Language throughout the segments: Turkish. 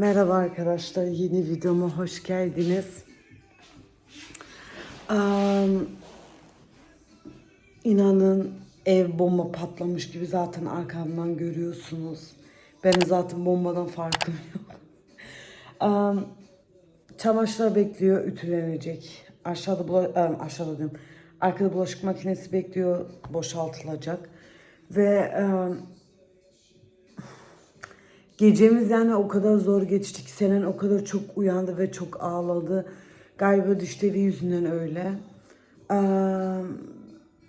Merhaba arkadaşlar, yeni videoma hoş geldiniz. Am, inanın ev bomba patlamış gibi zaten arkamdan görüyorsunuz. Benim zaten bombadan farkım yok. Am, çamaşırlar bekliyor, ütülenecek. Aşağıda bula, em, aşağıda diyorum. Arkada bulaşık makinesi bekliyor, boşaltılacak. Ve em, Gecemiz yani o kadar zor geçti ki Selen o kadar çok uyandı ve çok ağladı. Galiba düşleri yüzünden öyle. Ee,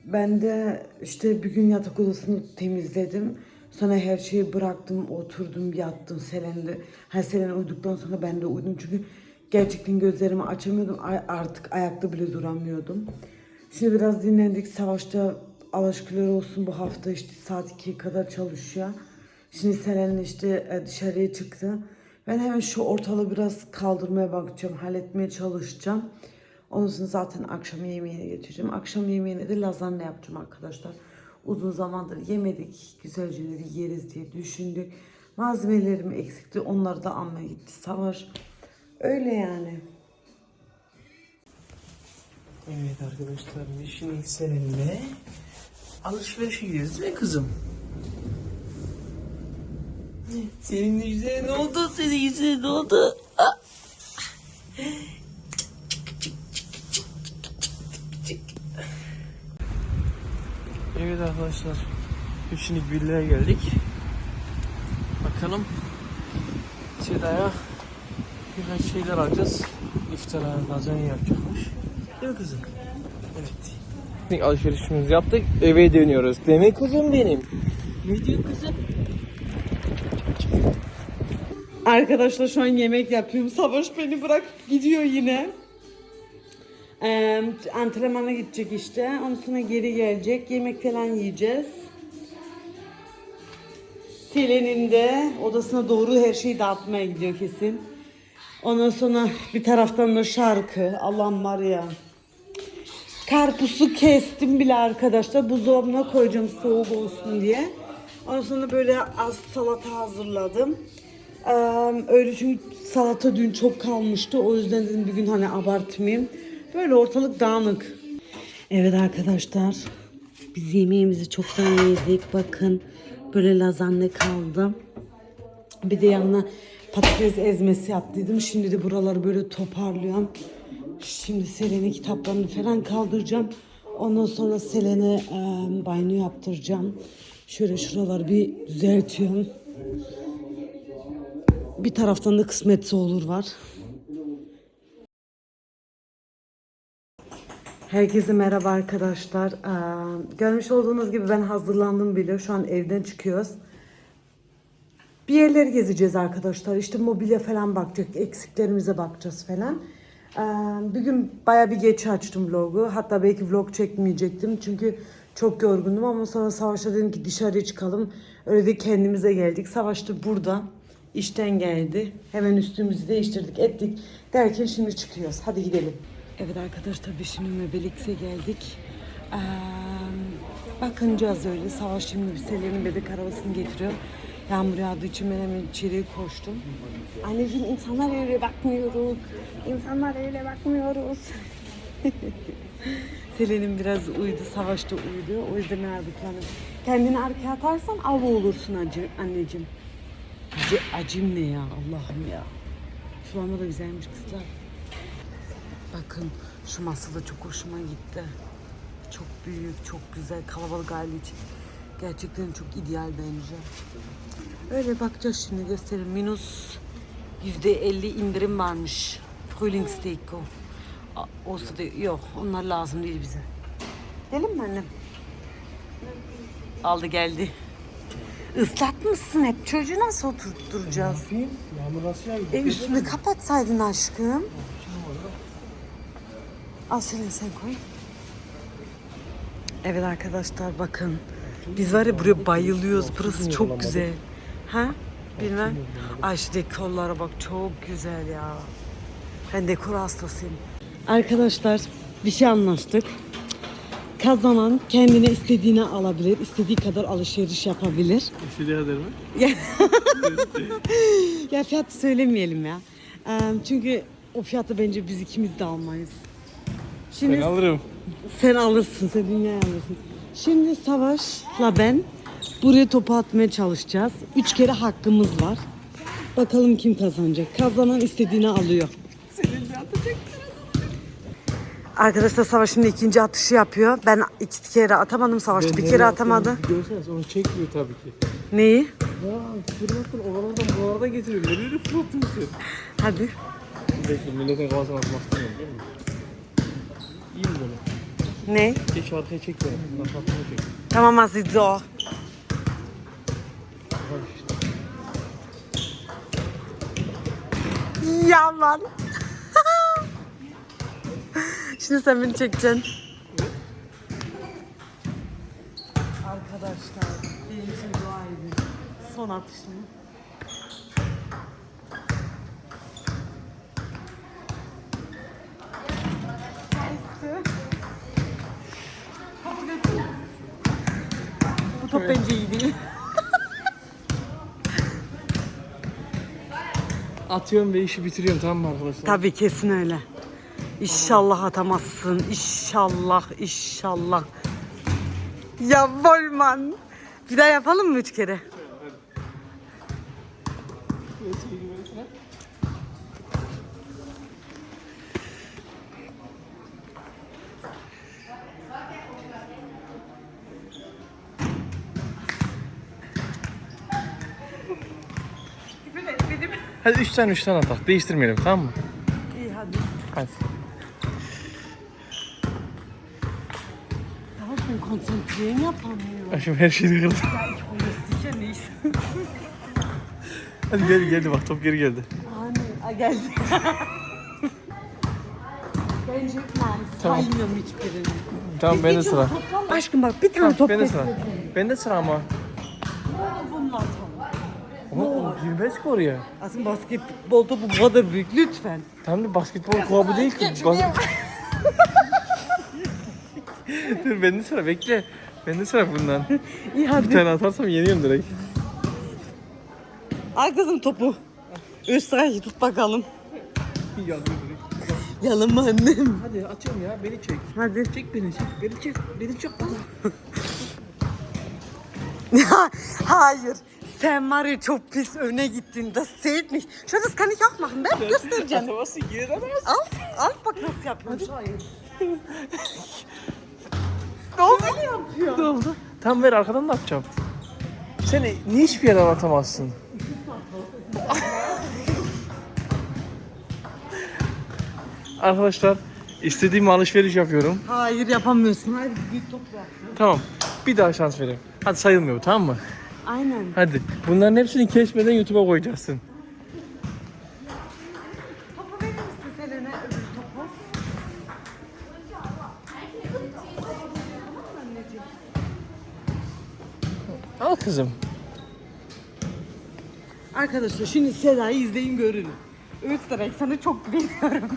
ben de işte bir gün yatak odasını temizledim. Sonra her şeyi bıraktım, oturdum, yattım. Selen de, her Selen uyuduktan sonra ben de uyudum. Çünkü gerçekten gözlerimi açamıyordum. Artık ayakta bile duramıyordum. Şimdi biraz dinlendik. Savaşta Allah olsun bu hafta işte saat 2'ye kadar çalışıyor. Şimdi Selen işte e, dışarıya çıktı. Ben hemen şu ortalığı biraz kaldırmaya bakacağım, halletmeye çalışacağım. Ondan sonra zaten akşam yemeğine geçeceğim. Akşam yemeğine de lazanya yapacağım arkadaşlar. Uzun zamandır yemedik. Güzelce bir yeriz diye düşündük. Malzemelerim eksikti. Onları da almaya gitti Savaş. Öyle yani. Evet arkadaşlar şimdi seninle alışverişe gidiyoruz değil mi kızım? Senin yüzüne ne oldu? Senin yüzüne ne oldu? Ah! Evet arkadaşlar Üçünlük villaya geldik Bakalım Seda'ya birkaç şeyler alacağız İftara lazanya yapacakmış Değil mi kızım? Evet Alışverişimizi yaptık eve dönüyoruz Demek kızım benim Ne diyor kızım? Arkadaşlar şu an yemek yapıyorum. Savaş beni bırak gidiyor yine. Ee, antrenmana gidecek işte. Ondan sonra geri gelecek. Yemek falan yiyeceğiz. Selen'in de odasına doğru her şeyi dağıtmaya gidiyor kesin. Ondan sonra bir taraftan da şarkı. Allah'ım var ya. Karpuzu kestim bile arkadaşlar. Buzdolabına koyacağım soğuk olsun diye. Ondan sonra böyle az salata hazırladım. Öyle çünkü salata dün çok kalmıştı. O yüzden dedim bir gün hani abartmayayım. Böyle ortalık dağınık. Evet arkadaşlar. Biz yemeğimizi çoktan yedik. Bakın böyle lazanya kaldı. Bir de yanına patates ezmesi yaptıydım. Şimdi de buraları böyle toparlıyorum. Şimdi Selen'in kitaplarını falan kaldıracağım. Ondan sonra Selen'e e, banyo yaptıracağım. Şöyle şuraları bir düzeltiyorum. Bir taraftan da kısmetse olur var. Herkese merhaba arkadaşlar. Ee, görmüş olduğunuz gibi ben hazırlandım bile. Şu an evden çıkıyoruz. Bir yerleri gezeceğiz arkadaşlar. İşte mobilya falan bakacak. Eksiklerimize bakacağız falan. Ee, bir gün baya bir geç açtım vlogu. Hatta belki vlog çekmeyecektim. Çünkü çok yorgundum ama sonra Savaş'a dedim ki dışarıya çıkalım. Öyle de kendimize geldik. Savaş da burada. İşten geldi. Hemen üstümüzü değiştirdik ettik. Derken şimdi çıkıyoruz. Hadi gidelim. Evet arkadaşlar biz şimdi Mebelix'e geldik. Ee, bakınacağız öyle. Savaş şimdi bir Selen'in bebek arabasını getiriyor. Yağmur yağdığı için ben hemen içeriye koştum. Anneciğim insanlar öyle bakmıyoruz. İnsanlar öyle bakmıyoruz. Selen'in biraz uyudu, savaşta uyudu. O yüzden ben planım. Kendini arkaya atarsan av olursun acı, anneciğim. Acı, acım ne ya Allah'ım ya. Şu anda da güzelmiş kızlar. Bakın şu masa da çok hoşuma gitti. Çok büyük, çok güzel, kalabalık aile için. Gerçekten çok ideal bence. Öyle bakacağız şimdi göstereyim. Minus %50 indirim varmış. Frühling Steak o. Olsa da yok. Onlar lazım değil bize. Gelin mi annem? Aldı geldi. Islatmışsın hep. Çocuğu nasıl oturtturacağız? Yağmur nasıl yağıyor? E üstünü kapatsaydın aşkım. Al Selin sen koy. Evet arkadaşlar bakın. Biz var ya buraya bayılıyoruz. Burası çok güzel. Ha? Bilmem. Ay şu dekorlara bak çok güzel ya. Ben dekor hastasıyım. Arkadaşlar bir şey anlaştık. Kazanan kendine istediğini alabilir. istediği kadar alışveriş yapabilir. İstediği kadar mı? Ya fiyatı söylemeyelim ya. Ee, çünkü o fiyatı bence biz ikimiz de almayız. Şimdi Ben alırım. sen alırsın, sen dünyayı alırsın. Şimdi Savaş'la ben buraya topu atmaya çalışacağız. Üç kere hakkımız var. Bakalım kim kazanacak. Kazanan istediğini alıyor. Arkadaşlar Savaş şimdi ikinci atışı yapıyor. Ben iki kere atamadım. Savaş bir kere atamadı. Görseniz onu çekmiyor tabii ki. Neyi? Ya fırlatın oralardan buralardan getiriyor. Nereye fırlatıyorsun? Hadi. Bekle milletin kafasına atmak istemiyorum değil mi? İyi mi böyle? Ne? Geç arkaya çek beni. Kafasına çek. Tamam Aziz o. Yalan. Şimdi sen beni çekeceksin. Arkadaşlar benim için dua edin. Son atışım. Bu top bence iyi değil. Atıyorum ve işi bitiriyorum tamam mı arkadaşlar? Tabii kesin öyle. İnşallah atamazsın. İnşallah, inşallah. Ya Volman. Bir daha yapalım mı üç kere? Hadi üç tane üç tane atak. Değiştirmeyelim tamam mı? İyi hadi. Hadi. Tamam ben konsantreyim yapamıyorum. Ben şimdi her şeyi kırdım. Polisice neyse. Hadi gel geldi bak top geri geldi. Anne, a geldi. Bence ben saymıyorum hiçbirini. Tamam bende sıra. Aşkım bak bir tane top Bende sıra. bekledim. Bende sıra ama. Bunlar tamam. Ama o girmez ki oraya. Aslında basketbol topu bu kadar büyük lütfen. Tam da basketbol kulübü değil ki. Bas- Dur bende sıra bekle. Bende sıra bundan. İyi hadi. Bir tane atarsam yeniyorum direkt. Al kızım topu. Österreich'i tut bakalım. Yalan mı annem? Hadi atıyorum ya beni çek. Hadi. Çek beni çek. Beni çek. Beni çek. Hayır. Sen var ya çok pis öne gittin. Das zählt nicht. İch auch machen. Ben göstereceğim. Atamazsın atamazsın. Al, al bak nasıl yapıyorum. Hayır. ne oldu? Ne yapıyor? Ne oldu? Tam ver arkadan da atacağım. Sen niye hiçbir yerden atamazsın? Arkadaşlar istediğim alışveriş yapıyorum. Hayır yapamıyorsun. Hayır büyük top yap. Tamam. Bir daha şans vereyim. Hadi sayılmıyor bu, tamam mı? Aynen. Hadi. Bunların hepsini kesmeden YouTube'a koyacaksın. Kızım. Arkadaşlar şimdi Seda'yı izleyin görün. Österreich sana çok güveniyorum.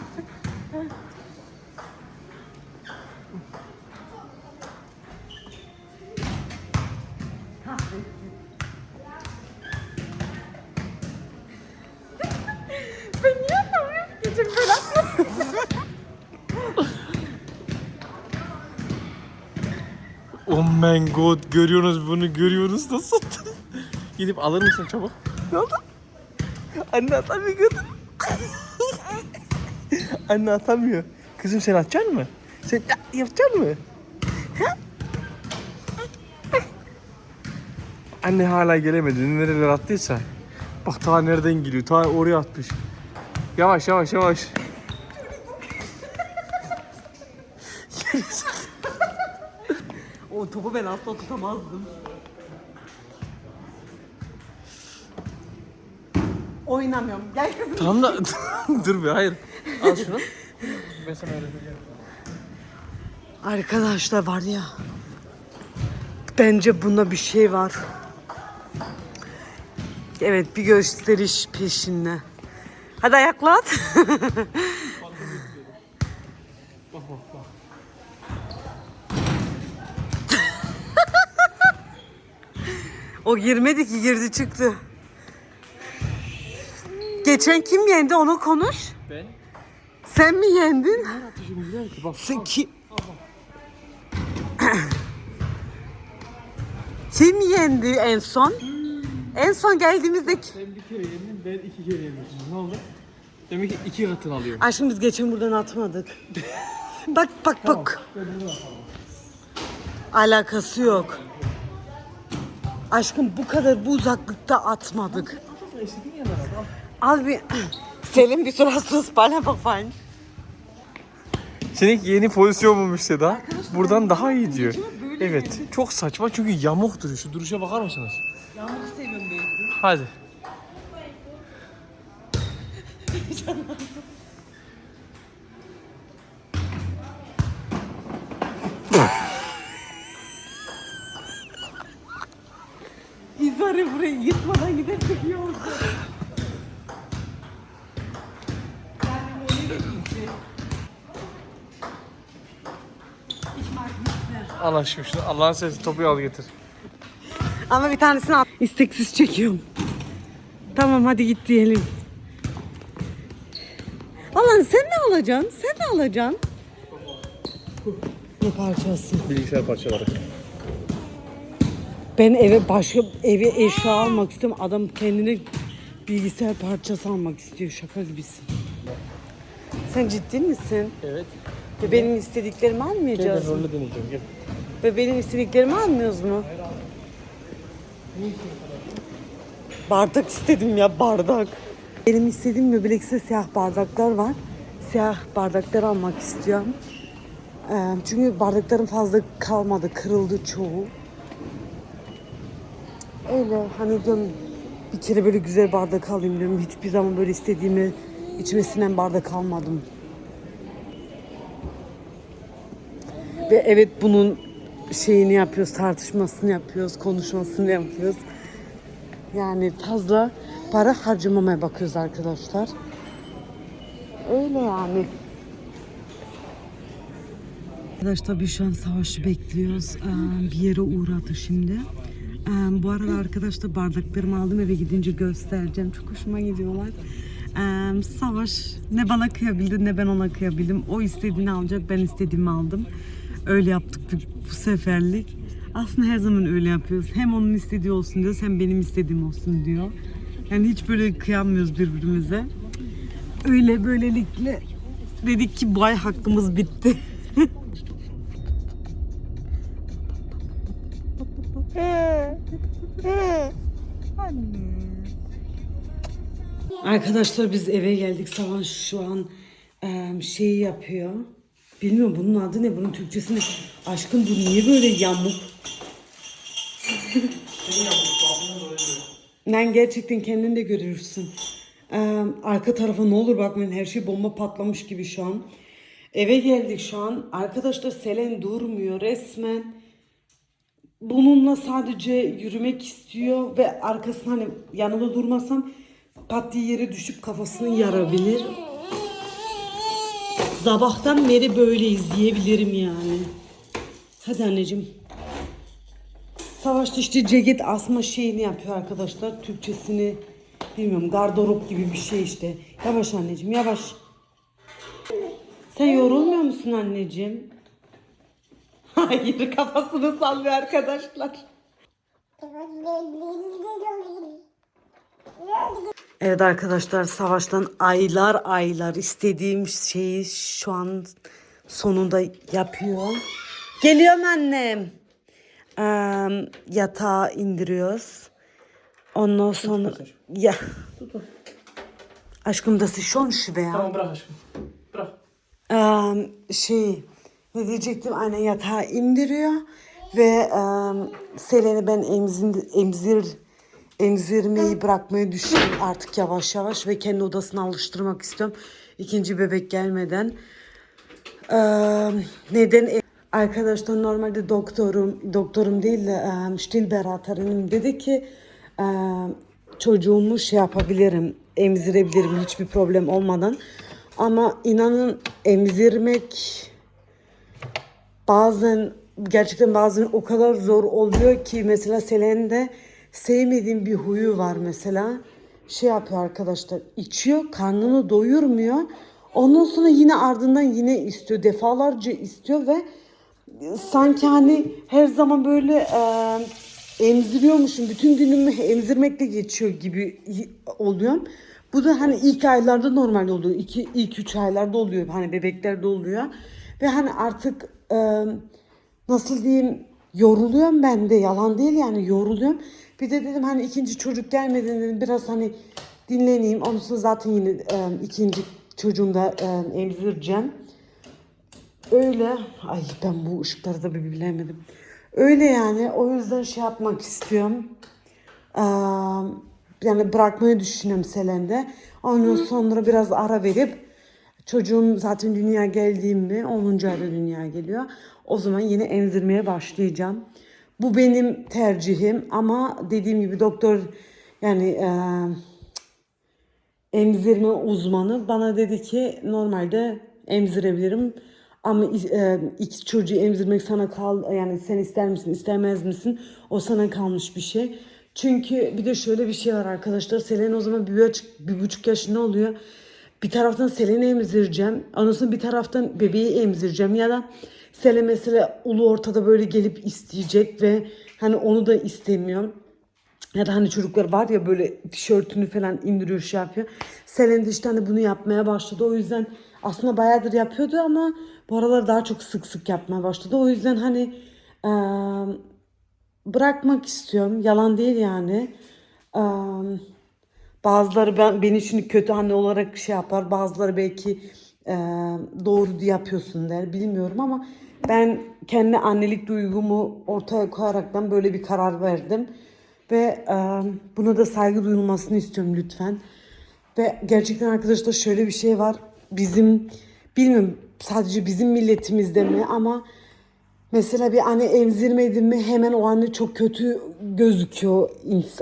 ben niye atamıyorum? Geçen böyle my god görüyorsunuz bunu görüyorsunuz nasıl? Gidip alır mısın çabuk? Ne oldu? Anne atamıyor götür. Anne atamıyor. Kızım sen atacaksın mı? Sen ya, yapacaksın mı? Ha? Anne hala gelemedi. Nereler attıysa. Bak ta nereden geliyor. Ta oraya atmış. Yavaş yavaş yavaş. Ben asla tutamazdım. Oynamıyorum. Gel kızım. Tamam da dur be hayır. Al şunu. Ben sana öyle söyleyeyim. Arkadaşlar var ya. Bence bunda bir şey var. Evet bir gösteriş peşinde. Hadi ayaklat. Bak bak bak. O girmedi ki girdi çıktı. Geçen kim yendi onu konuş. Ben Sen mi yendin? gider ki bak. Sen ki... kim yendi en son? En son geldiğimizde Sen bir kere yendin ben iki kere yemişim. Ne oldu? Demek ki iki katını alıyorum. Aşkım biz geçen buradan atmadık. bak bak bak. Alakası yok. Aşkım bu kadar bu uzaklıkta atmadık. Al bir... Selim bir sırasız bana bak falan. Senin yeni pozisyon bulmuş Seda. Buradan daha iyi diyor. Evet. Çok saçma çünkü yamuk duruyor. Şu duruşa bakar mısınız? Yağmur seviyorum ben. Hadi. burayı yıkmadan gidersek iyi olur. Al aşkım şunu. Allah'ın sesi topu al getir. Ama bir tanesini al. İsteksiz çekiyorum. Tamam hadi git diyelim. Allah'ım sen ne alacaksın? Sen ne alacaksın? Ne parçası? Bilgisayar parçaları. Ben eve başka eve eşya almak istiyorum. Adam kendine bilgisayar parçası almak istiyor. Şaka gibisin. Sen ciddi misin? Evet. Ve benim istediklerimi Gel almayacağız ben mı? rolü deneyeceğim gel. Ve benim istediklerimi almıyoruz mu? Bardak istedim ya bardak. Benim istediğim möbelekse siyah bardaklar var. Siyah bardaklar almak istiyorum. Ee, çünkü bardakların fazla kalmadı. Kırıldı çoğu. Öyle hani diyorum bir kere böyle güzel bardak alayım diyorum. Hiçbir zaman böyle istediğimi içmesinden bardak almadım. Ve evet bunun şeyini yapıyoruz, tartışmasını yapıyoruz, konuşmasını yapıyoruz. Yani fazla para harcamamaya bakıyoruz arkadaşlar. Öyle yani. Arkadaşlar bir şu an savaşı bekliyoruz. Ee, Bir yere uğradı şimdi. Bu arada arkadaşlar bardaklarımı aldım eve gidince göstereceğim. Çok hoşuma gidiyorlar. Savaş ne bana kıyabildi ne ben ona kıyabildim. O istediğini alacak ben istediğimi aldım. Öyle yaptık bu, bu seferlik. Aslında her zaman öyle yapıyoruz. Hem onun istediği olsun diyoruz hem benim istediğim olsun diyor. Yani hiç böyle kıyamıyoruz birbirimize. Öyle böylelikle dedik ki bu ay hakkımız bitti. Arkadaşlar biz eve geldik. Savaş şu an em, şeyi yapıyor. Bilmiyorum bunun adı ne? Bunun Türkçesi ne? Aşkım bu niye böyle yamuk? Ben gerçekten kendin de görürsün. Arka tarafa ne olur bakmayın her şey bomba patlamış gibi şu an. Eve geldik şu an. Arkadaşlar Selen durmuyor resmen bununla sadece yürümek istiyor ve arkasına hani yanında durmasam pat diye yere düşüp kafasını yarabilir. Sabahtan beri böyle izleyebilirim yani. Hadi anneciğim. Savaşta işte ceket asma şeyini yapıyor arkadaşlar. Türkçesini bilmiyorum gardırop gibi bir şey işte. Yavaş anneciğim yavaş. Sen yorulmuyor musun anneciğim? Hayır kafasını sallıyor arkadaşlar. Evet arkadaşlar savaştan aylar aylar istediğim şeyi şu an sonunda yapıyor. Geliyorum annem. Ee, yatağa indiriyoruz. Ondan sonra ya aşkım da şişon şu be ya. Tamam bırak aşkım. Bırak. Eee, şey ne diyecektim? Aynen yatağa indiriyor ve eee Selen'i ben emzir, emzir emzirmeyi bırakmayı düşünüyorum. Artık yavaş yavaş ve kendi odasına alıştırmak istiyorum. İkinci bebek gelmeden. Eee, neden e- arkadaşlar normalde doktorum doktorum değil de eee Stillberaterim dedi ki eee çocuğumu şey yapabilirim emzirebilirim hiçbir problem olmadan. Ama inanın emzirmek bazen gerçekten bazen o kadar zor oluyor ki mesela Selen'de sevmediğim bir huyu var mesela. Şey yapıyor arkadaşlar içiyor karnını doyurmuyor. Ondan sonra yine ardından yine istiyor defalarca istiyor ve sanki hani her zaman böyle e, emziriyormuşum. Bütün günümü emzirmekle geçiyor gibi oluyorum. Bu da hani ilk aylarda normal oluyor. İki, ilk üç aylarda oluyor. Hani bebeklerde oluyor. Ve hani artık e, nasıl diyeyim yoruluyorum ben de yalan değil yani yoruluyorum. Bir de dedim hani ikinci çocuk gelmeden dedim biraz hani dinleneyim. Ondan sonra zaten yine e, ikinci çocuğumda e, emzireceğim. Öyle. Ay ben bu ışıkları da bir bilemedim. Öyle yani. O yüzden şey yapmak istiyorum. Ee, yani bırakmayı düşünüyorum Selen'de. Ondan sonra biraz ara verip çocuğum zaten dünya geldiğimde 10. ayda dünya geliyor. O zaman yine emzirmeye başlayacağım. Bu benim tercihim ama dediğim gibi doktor yani e, emzirme uzmanı bana dedi ki normalde emzirebilirim ama e, iki çocuğu emzirmek sana kal yani sen ister misin istemez misin o sana kalmış bir şey. Çünkü bir de şöyle bir şey var arkadaşlar Selen o zaman bir buçuk, bir buçuk yaşında oluyor. Bir taraftan Selen'i emzireceğim. Sonra bir taraftan bebeği emzireceğim ya da Selen mesela ulu ortada böyle gelip isteyecek ve hani onu da istemiyorum. Ya da hani çocuklar var ya böyle tişörtünü falan indiriyor şey yapıyor. Selen de işte hani bunu yapmaya başladı. O yüzden aslında bayağıdır yapıyordu ama bu aralar daha çok sık sık yapmaya başladı. O yüzden hani eee, bırakmak istiyorum. Yalan değil yani. Eee, bazıları ben, beni şimdi kötü anne olarak şey yapar. Bazıları belki eee, doğru yapıyorsun der. Bilmiyorum ama ben kendi annelik duygumu ortaya koyaraktan böyle bir karar verdim. Ve e, buna da saygı duyulmasını istiyorum lütfen. Ve gerçekten arkadaşlar şöyle bir şey var. Bizim bilmiyorum sadece bizim milletimizde mi ama mesela bir anne emzirmedi mi hemen o anne çok kötü gözüküyor.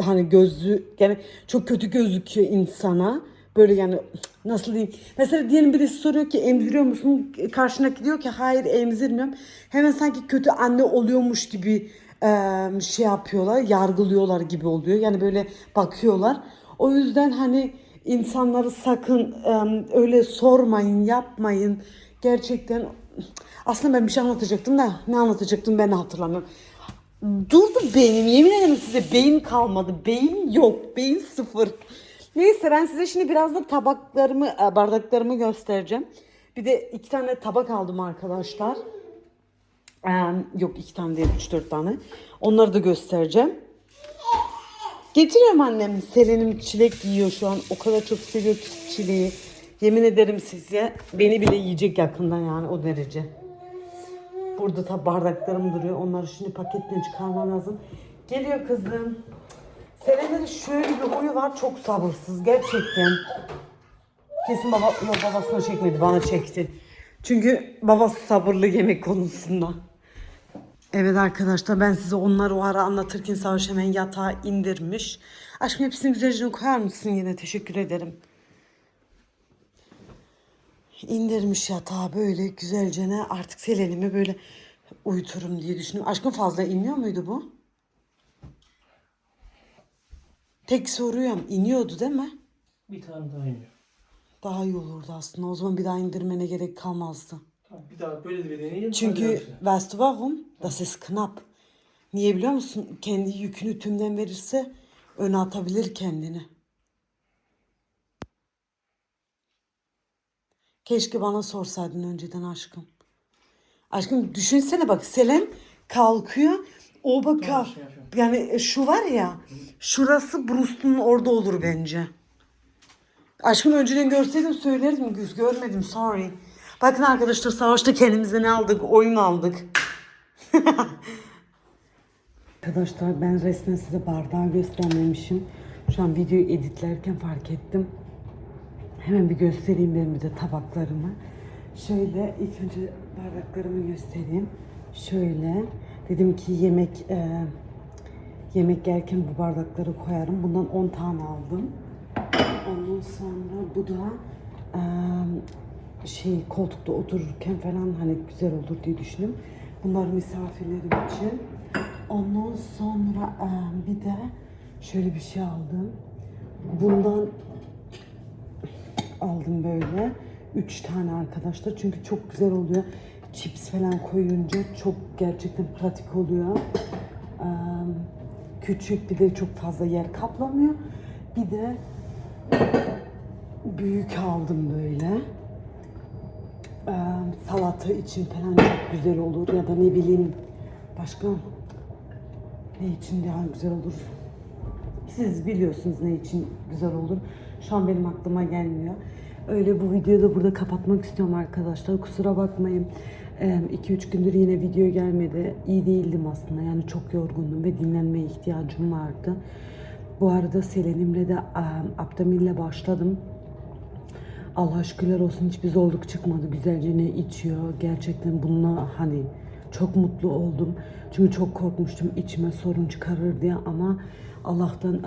Hani gözü yani çok kötü gözüküyor insana. Böyle yani nasıl diyeyim. Mesela diyelim birisi soruyor ki emziriyor musun? Karşındaki diyor ki hayır emzirmiyorum. Hemen sanki kötü anne oluyormuş gibi şey yapıyorlar, yargılıyorlar gibi oluyor. Yani böyle bakıyorlar. O yüzden hani insanları sakın öyle sormayın, yapmayın. Gerçekten aslında ben bir şey anlatacaktım da ne anlatacaktım ben hatırlamıyorum. Durdu benim yemin ederim size beyin kalmadı. Beyin yok. Beyin sıfır. Neyse ben size şimdi biraz da tabaklarımı, e, bardaklarımı göstereceğim. Bir de iki tane tabak aldım arkadaşlar. Ee, yok iki tane değil üç dört tane. Onları da göstereceğim. Getiriyorum annem. Selen'im çilek yiyor şu an. O kadar çok seviyor ki çileği. Yemin ederim size beni bile yiyecek yakında yani o derece. Burada tabi bardaklarım duruyor. Onları şimdi paketten çıkarmam lazım. Geliyor kızım. Selen'de de şöyle bir huyu var. Çok sabırsız gerçekten. Kesin baba, yok babasına çekmedi bana çekti. Çünkü babası sabırlı yemek konusunda. Evet arkadaşlar ben size onları o ara anlatırken Savaş hemen yatağa indirmiş. Aşkım hepsini güzelce koyar mısın yine teşekkür ederim. İndirmiş yatağa böyle güzelce ne artık Selen'imi böyle uyuturum diye düşünüyorum. Aşkım fazla inmiyor muydu bu? Tek soruyorum iniyordu değil mi? Bir tane daha iniyor. Daha iyi olurdu aslında. O zaman bir daha indirmene gerek kalmazdı. Tamam, bir daha böyle de bir deneyelim. Çünkü weißt du warum? Das ist knapp. Niye biliyor musun? Kendi yükünü tümden verirse öne atabilir kendini. Keşke bana sorsaydın önceden aşkım. Aşkım düşünsene bak Selen kalkıyor. O bakar. şey. Yani şu var ya. Şurası Brust'un orada olur bence. Aşkım önceden görseydim söylerdim. Göz görmedim sorry. Bakın arkadaşlar savaşta kendimize ne aldık? Oyun aldık. arkadaşlar ben resmen size bardağı göstermemişim. Şu an videoyu editlerken fark ettim. Hemen bir göstereyim benim bir de tabaklarımı. Şöyle ilk önce bardaklarımı göstereyim. Şöyle dedim ki yemek e, yemek yerken bu bardakları koyarım. Bundan 10 tane aldım. Ondan sonra bu da eee, şey koltukta otururken falan hani güzel olur diye düşündüm. Bunlar misafirlerim için. Ondan sonra eee, bir de Şöyle bir şey aldım. Bundan aldım böyle. Üç tane arkadaşlar. Çünkü çok güzel oluyor. Chips falan koyunca çok gerçekten pratik oluyor. Küçük bir de çok fazla yer kaplamıyor. Bir de büyük aldım böyle. Salata için falan çok güzel olur ya da ne bileyim başka ne için daha güzel olur. Siz biliyorsunuz ne için güzel olur. Şu an benim aklıma gelmiyor. Öyle bu videoyu da burada kapatmak istiyorum arkadaşlar. Kusura bakmayın. 2-3 gündür yine video gelmedi. İyi değildim aslında. Yani çok yorgundum ve dinlenmeye ihtiyacım vardı. Bu arada Selenim'le de Abdamil'le başladım. Allah şükürler olsun hiçbir zorluk çıkmadı. Güzelce ne içiyor. Gerçekten bununla hani çok mutlu oldum. Çünkü çok korkmuştum içime sorun çıkarır diye ama Allah'tan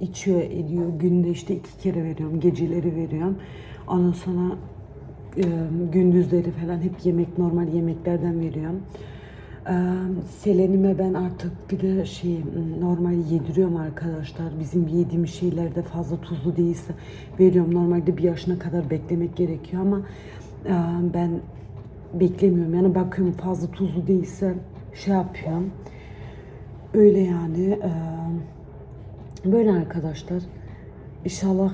içiyor ediyor. Günde işte iki kere veriyorum. Geceleri veriyorum. Ondan sonra gündüzleri falan hep yemek normal yemeklerden veriyorum. Im, Selenime ben artık bir de şey normal yediriyorum arkadaşlar. Bizim yediğimiz şeylerde fazla tuzlu değilse veriyorum. Normalde bir yaşına kadar beklemek gerekiyor ama ben beklemiyorum. Yani bakıyorum fazla tuzlu değilse şey yapıyorum. Öyle yani. Böyle arkadaşlar. İnşallah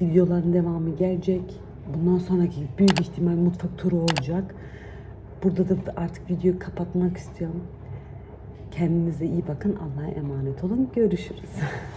videoların devamı gelecek. Bundan sonraki büyük ihtimal mutfak turu olacak. Burada da artık videoyu kapatmak istiyorum. Kendinize iyi bakın. Allah'a emanet olun. Görüşürüz.